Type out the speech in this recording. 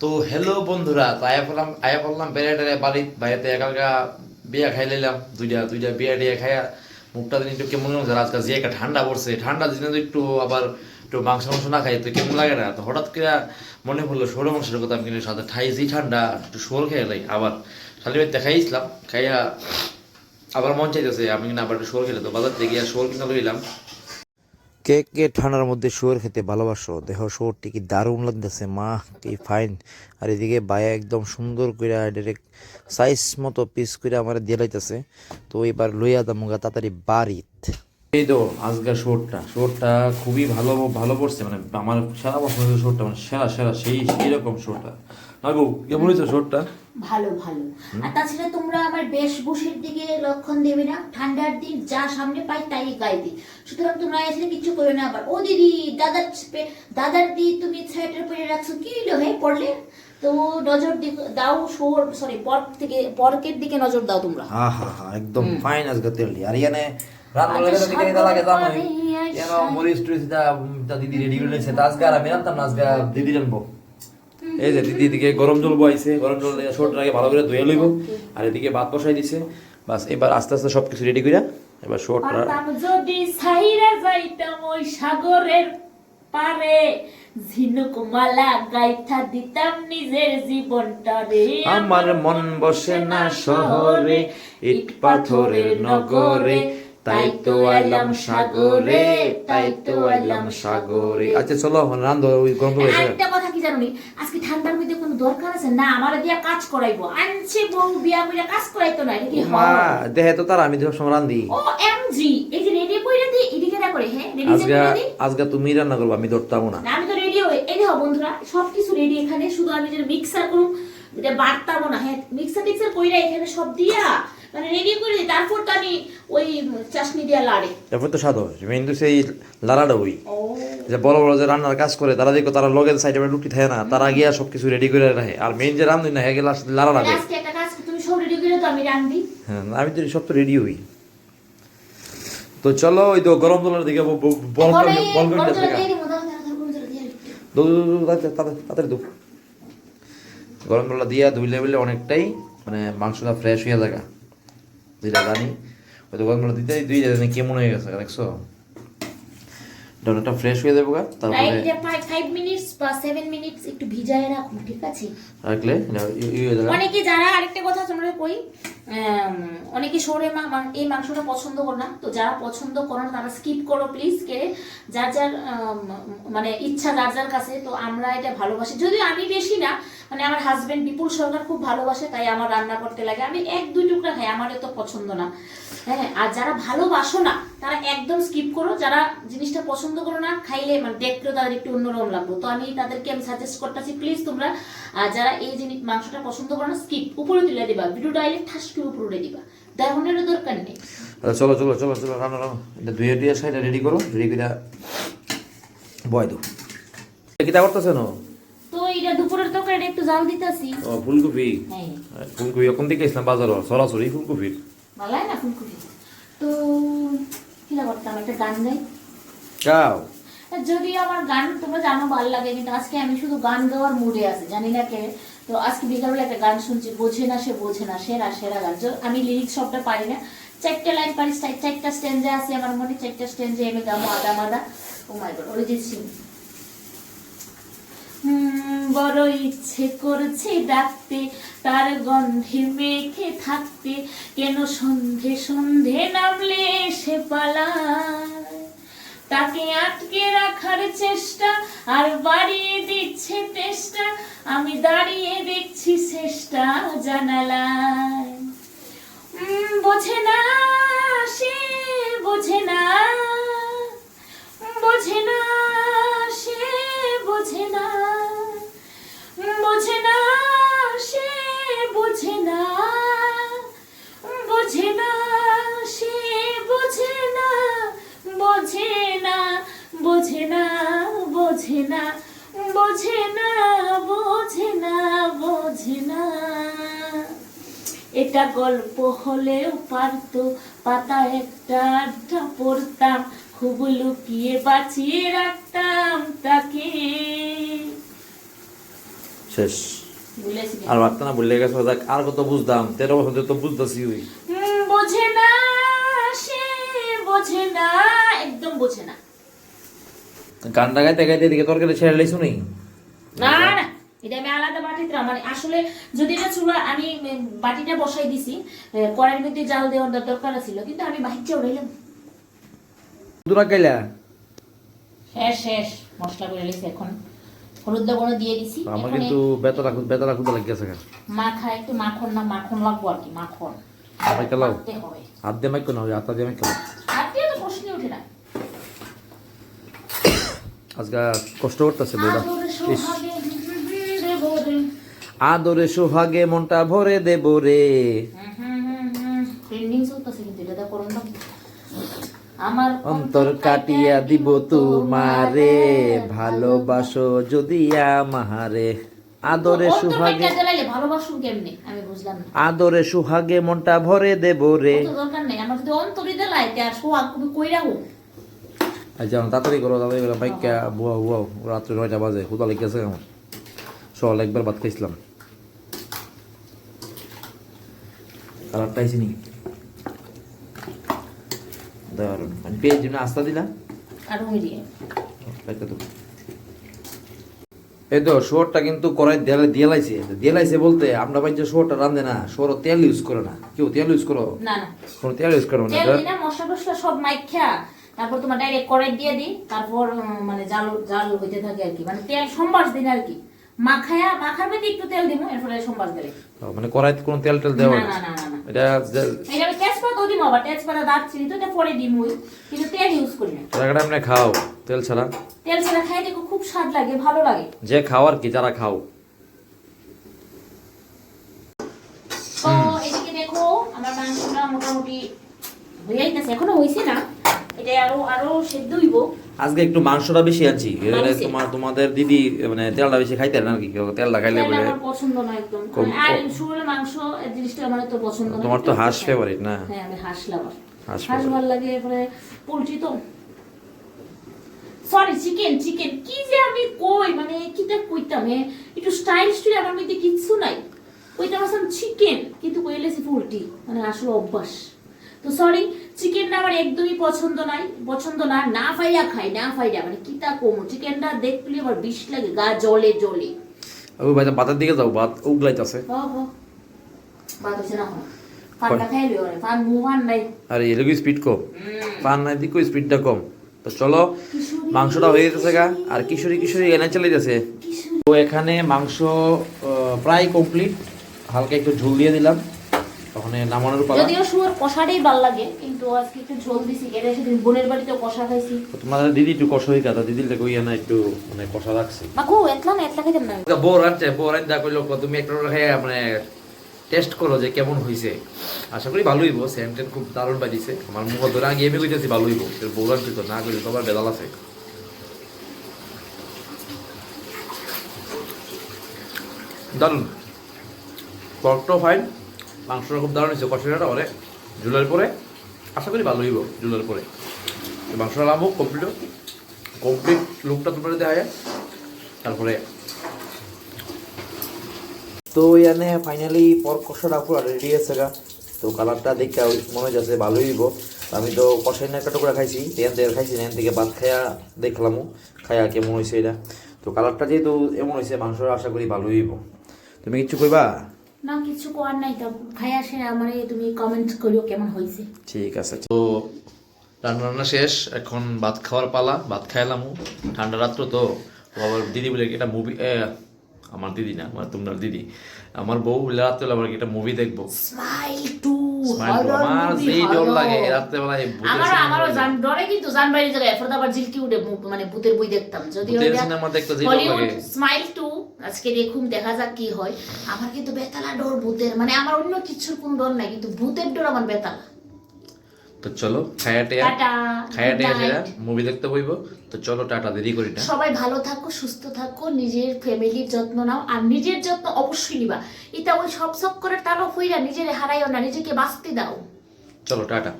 তো হ্যালো বন্ধুরা আয়া পড়লাম আয়া পড়লাম বেড়াটারে বাড়ি বাইরেতে একালকা বিয়া খাই লাইলাম, দুইটা দুইটা বিয়া টিয়া খাইয়া মুখটা দিন একটু কেমন লাগছে আজকাল যে একটা ঠান্ডা পড়ছে, ঠান্ডা দিনে তো একটু আবার একটু মাংস মাংস না খাই, তো কেমন লাগে না? তো হঠাৎ করে মনে পড়ল ষোলো মাংসের কথা আমি কিন্তু সাথে ঠাইছি ঠান্ডা, একটু শোল খেয়ে লাই, আবার খালি বাড়িতে খাইছিলাম, খাইয়া আবার মন চাইতেছে, আমি কিন্তু আবার একটু শোল খেলে, তো বাজার থেকে শোল কিনে লইলাম। কে কে ঠান্ডার মধ্যে শুয়োর খেতে ভালোবাসো। দেহ শুয়োরটি কি দারুণ লাগতেছে? মা কি ফাইন। আর এদিকে বায়া একদম সুন্দর করে ডাইরেক্ট সাইজ মতো পিস করে আমার দিয়ে লাইতেছে। তো এবার লইয়া দামুগা তাড়াতাড়ি বাড়িত। এই তো আজকের শোরটা শোরটা খুবই ভালো ভালো পড়ছে। মানে আমার সেরা পছন্দের শোরটা মানে সেরা সেরা, সেই সেই রকম না কেমন হয়েছে শোরটা ভালো ভালো। আর তাছাড়া তোমরা আমার বেশভূষের দিকে লক্ষণ দেবে না। ঠান্ডার দিন যা সামনে পাই তাই গায়ে দিই। সুতরাং তোমরা কিছু করো না আবার। ও দিদি দাদার দাদার দি তুমি সোয়েটার পরে রাখছো। কি হলো হে পড়লে? তো নজর দাও সোর সরি পর্ক থেকে পর্কের দিকে নজর দাও তোমরা। একদম ফাইন আজকে তেলটি। আর ইয়ানে রাত বলে দিকে নিতে লাগে দাম কেন মরিস টুরিস দা দা দিদি রেডি করে নিয়েছে তা আজকে আর আমি জানতাম না আজকে দিদি জানব। এই যে দিদি এদিকে গরম জল বইছে গরম জল দিয়ে আগে ভালো করে ধুয়ে লইব। আর এদিকে ভাত বসাই দিছে। বাস এবার আস্তে আস্তে সবকিছু রেডি কইরা এবার পারতাম যদি সাইরা যাইতাম ওই সাগরের পারে ঝিনুক গাইথা দিতাম নিজের জীবনটা রে। আমার মন বসে না শহরে ইট পাথরের নগরে তাই তো আইলাম সাগরে তাই তো আইলাম সাগরে। আচ্ছা চলো রান্ধো ওই গরম একটা কথা কি জানো? আজকে ঠান্ডার মধ্যে কোনো দরকার আছে? না আমার দিয়া কাজ করাইবো। আনছে বউ বিয়া কইরা কাজ করাইতো না কি মা দেহে তো তার আমি সব সময় রান্ধি ও এমজি। এই যে রেডি কইরা দি এদিকে না করে হ্যাঁ? রেডি আজকে আজকে তুমি রান্না করব আমি ধরতাম না। না আমি তো রেডি হই। এই দেখো বন্ধুরা সবকিছু রেডি এখানে। শুধু আমি যে মিক্সার করুম এটা বাড়তামো না হ্যাঁ? মিক্সার টিক্সার কইরা এখানে সব দিয়া মানে রেডি করে দিই তারপর তো আমি ওই চাশনি দিয়া লাড়ে। তারপর তো সাদা মেন তো সেই লালাটা ওই। যে বড় বড় যে রান্নার কাজ করে তারা দেখো তারা লগের সাইডে লুকি থাকে না তারা গিয়া সবকিছু রেডি করে রাখে। আর মেন যে রান্ধি না হ্যাঁ গেলে লালা লাগে তুমি সব রেডি করে তো আমি রান্ধি হ্যাঁ আমি তো সব তো রেডি হই তো চলো ওই তো গরম জলের দিকে বল বল করে তাড়াতাড়ি গরম দিয়া ধুইলে বুঝলে অনেকটাই মানে মাংসটা ফ্রেশ হয়ে যায় যেটা জানি ওই জলটা দিতে দুই জানি কেমন হয়ে গেছে দেখছ এটা অনেকটা ফ্রেশ হয়ে যাবে তারপরে ফাইভ ফাইভ মিনিটস বা সেভেন মিনিটস একটু ভিজায় রাখুন ঠিক আছে রাখলে এটা অনেকে যারা আরেকটা কথা তোমরা কই অনেকে সরে এই মাংসটা পছন্দ করো না। তো যারা পছন্দ করো না, তারা স্কিপ করো প্লিজ কে। যার যার মানে ইচ্ছা, যার যার কাছে, তো আমরা এটা ভালোবাসি। যদিও আমি বেশি না মানে আমার হাজবেন্ড বিপুল সরকার খুব ভালোবাসে, তাই আমার রান্না করতে লাগে। আমি এক, দুই টুকরা খাই আমার তো পছন্দ না। হ্যাঁ আর যারা ভালোবাসো না, তারা একদম স্কিপ করো। যারা জিনিসটা পছন্দ করো না, খাইলে মানে দেখলেও তাদের একটু অন্যরকম লাগবে। তো আমি তাদেরকে আমি সাজেস্ট করতেছি প্লিজ তোমরা যারা এই জিনিস মাংসটা পছন্দ করো না স্কিপ উপরে তুলে দিবা। ভিডিও ডাইলে ঠাস করে উপরে উঠে দিবা। দেখানোর দরকার নেই। আচ্ছা, চলো চলো চলো চলো রান্না রান্না। এটা ধুয়ে দিয়ে সাইডে রেডি করো রেডি করে বয় দো কিতা করতেছে না তো এটা দুপুরের তরকারিটা একটু জাল দিতেছি। ও ফুলকপি? হ্যাঁ। ফুলকপি এখন থেকে ইসলাম বাজার সরাসরি ফুলকপির। ভালো না ফুলকপি। তো কি করতাম একটা গান গাই? কাও যদি আমার গান তোমরা জানো ভালো লাগে কিন্তু আজকে আমি শুধু গান গাওয়ার মুডে আছি। জানি না কে তো আজকে বিকালবেলা একটা গান শুনছি, বোঝে না সে, বোঝে না সেরা সেরা গান। আমি লিরিক্স সবটা পারি না। চারটে লাইন পারি, চার- চারটা স্টেঞ্জে আছে আমার মনে, চারটা স্টেঞ্জে এমে গামো আদা মাদা। Oh my god Arijit Singh. বড় ইচ্ছে করছে ডাকতে, তার গন্ধে মেখে থাকতে, কেন সন্ধে সন্ধে নামলে সে পালায় তাকে আটকে রাখার চেষ্টা আর বাড়িয়ে দিচ্ছে তেষ্টা। আমি দাঁড়িয়ে দেখছি চেষ্টা জানালায়। বোঝে না সে, বোঝে না বোঝে না বোঝে না বোঝে না বোঝে না বোঝে না বোঝে না। এটা গল্প হলেও পারতো পাতা একটা আড্ডা পড়তাম খুব লুকিয়ে বাঁচিয়ে রাখতাম তাকে। শেষ। আর বার্তা না ভুলে গেছে আর কত বুঝতাম তেরো বছর তো বুঝতেছি হুম, বোঝে না সে বোঝে না একদম বোঝে না। গানটা গাইতে গাইতে এদিকে তরকারি ছেড়ে লাইছো নেই না না এটা আমি আলাদা বাটিতে মানে আসলে যদি এটা চুলা আমি বাটিটা বসাই দিছি কড়াইয়ের মধ্যে জাল দেওয়ার দরকার ছিল কিন্তু আমি বাহিরটা উড়াইলাম দুরা গাইলা শেষ শেষ মশলা করে এখন। হলুদ লবণ দিয়ে দিছি আমার কিন্তু বেতরা বেতরা খুব লাগিয়েছে গা। মাখা একটু মাখন না মাখন লাগবো আর কি মাখন। মাখতে হবে। হাত দিয়ে মাইক না হাত দিয়ে মাইক আর দিয়ে তো প্রশ্নই ওঠে না। আজকে কষ্ট করতেছে বউটা আদরে সোহাগে মনটা ভরে দেব রে। আমার অন্তর কাটিয়া দিব তোমারে। ভালোবাসো যদি আমারে। আদরে সোহাগে আদরে সোহাগে মনটা ভরে দেব রে। দরকার নেই। আমার যদি অন্তরে আর সোহাগ তুমি কই রাখো আচ্ছা তাড়াতাড়ি করো তাড়াতাড়ি করো বুয়া রাত্রে নয়টা বাজে কোথা লেগেছে আমার সকালে একবার ভাত খাইছিলাম কালারটা আইসি নি দারুণ আমি পেয়ে জন্য আস্তা দিলা? আর তো। এই তো শোরটা কিন্তু কড়াই দিয়ে লাইছে দিয়ে লাইছে বলতে আমরা ভাই যে শোরটা রান্ধে না শোর তেল ইউজ করে না। কেউ তেল ইউজ করো না কোনো তেল ইউজ করো না? মশলা সব মাইখা। তারপর তোমার ডাইরেক্ট কড়াই দিয়ে দিই তারপর মানে জাল জাল হইতে থাকে আর কি। মানে তেল সম্বাস দিন আর কি। মাখায়া মাখার মধ্যে একটু তেল দিব এরপরে সম্বাস দিলে। মানে কড়াইতে কোনো তেল টেল দেওয়া না না না এটা এটা আমি তেজপাতাও দিব আবার তেজপাতা দারচিনি তো এটা পরে দিই মুই কিন্তু তেল ইউজ করি না। জায়গাটা এমনি খাও তেল ছাড়া? তেল ছাড়া খাই দেখো খুব স্বাদ লাগে ভালো লাগে। যে খাও আর কি যারা খাও। তো এদিকে দেখো আমার মাংসটা মোটামুটি হয়ে যাইতেছে এখনও হইছে না। এটা আরও আরও সেদ্ধ হইব। আজকে একটু মাংসটা বেশি মাংসে। তোমার তোমাদের দিদি মানে তেলটা বেশি খাইতে না কি তেলটা খাইলে বলে আমার পছন্দ না একদম। আর কম- মাংস এই জিনিসটা আমার তো পছন্দ না। তোমার তো হাঁস ফেভারিট না? হ্যাঁ আমি হাঁস লাভার হাঁস হাঁস favorite। ভালো লাগে এরপরে পোলট্রি তো। সরি চিকেন চিকেন কি যে আমি কই মানে কিটা কইতাম একটু স্টাইল স্টাইল আমার মধ্যে কিচ্ছু নাই। কইতাম আমার চিকেন কিন্তু কইলেছি পোলট্রি মানে আসলে অভ্যাস। তো সরি চিকেনটা আমার একদমই পছন্দ নাই পছন্দ না না খাই না মানে কিতা কম? চিকেনটা দেখলে আমার বিষ লাগে গা জলে জলে ওই ভাই বাতার দিকে যাও উগলাইতেছে। হ হ হইছে না ফান মুহান নাই। আর স্পিড কম। নাই দিকে স্পিডটা কম। তো চলো মাংসটা হয়ে যেতেছে গা আর কিশোরী কিশোরী এনে চলে যাচ্ছে তো এখানে মাংস প্রায় কমপ্লিট হালকা একটু ঝোল দিয়ে দিলাম। তখন এ নামানোর পালা। যদিও শুয়োর কষাটাই ভালো লাগে কিন্তু আজকে একটু ঝোল দিছি এটা সেদিন বোনের বাড়িতে কষা খাইছি। তো তোমাদের দিদি একটু কষা দিদির লেগে না একটু মানে কষা রাখছে। মাকু এতলা না এতলা খাইতাম না বউ রাখতে কইলো তুমি একটা খেয়ে মানে টেস্ট করো যে কেমন হয়েছে আশা করি ভালো হইব সেম টেন খুব দারুণ বাজিছে। আমার মুখ ধরে আগে এমনি কইতেছি ভালো হইব। বউ রাখছি তো না কইলে তো আবার বেদাল আছে। দারুণ। পর্কটাও ফাইন মাংসটা খুব দারুণ হয়েছে। কষাটা পরে ঝুলের পরে, আশা করি ভালো হইব ঝুলের পরে। মাংসটা লাভ কমপ্লিট কমপ্লিট লুকটা তোমরা দেখা যায় তারপরে তো এখানে ফাইনালি পর কষাটা পুরো রেডি আছে গা। তো কালারটা দেখে ওই মনে যাচ্ছে ভালোই হইব। আমি তো কষাই না একটা টুকরা খাইছি। এখান থেকে খাইছি এখান থেকে ভাত খাইয়া দেখলামও খাইয়া কেমন হয়েছে এটা। তো কালারটা যেহেতু এমন হয়েছে মাংস আশা করি ভালোই হইব। তুমি কিচ্ছু কইবা? না কিছু করার নাই তো। খাই আসে আমারে তুমি কমেন্ট করিও কেমন হইছে ঠিক আছে তো রান্না রান্না শেষ এখন ভাত খাওয়ার পালা ভাত খাইলাম ঠান্ডা রাত্র তো আবার দিদি বলে এটা মুভি আমার দিদি না আমার তোমরা দিদি। আমার বউ বলে রাত্রে আবার একটা মুভি দেখব। স্মাইল টু আমার যেই ডর লাগে আমারও cinema জান ডরে কিন্তু জান বাইরে আবার জিলকি উঠে মানে ভূতের বই দেখতাম। যদি cinema দেখতে যেই লাগে। স্মাইল আজকে দেখুন দেখা যাক কি হয়। আমার কিন্তু বেতালা ডর ভূতের মানে আমার অন্য কিছুর কোন ডর নাই কিন্তু ভূতের ডর আমার বেতালা। তো চলো খায়া টেয়া টাটা খায়া good সেরা মুভি দেখতে বইব তো চলো টাটা দেরি করি না। সবাই ভালো থাকো সুস্থ থাকো নিজের ফ্যামিলির যত্ন নাও আর নিজের যত্ন অবশ্যই নিবা। এটা ওই সব সব করে তালো হইরা নিজের হারাইও না নিজেকে বাঁচতে দাও। চলো টাটা।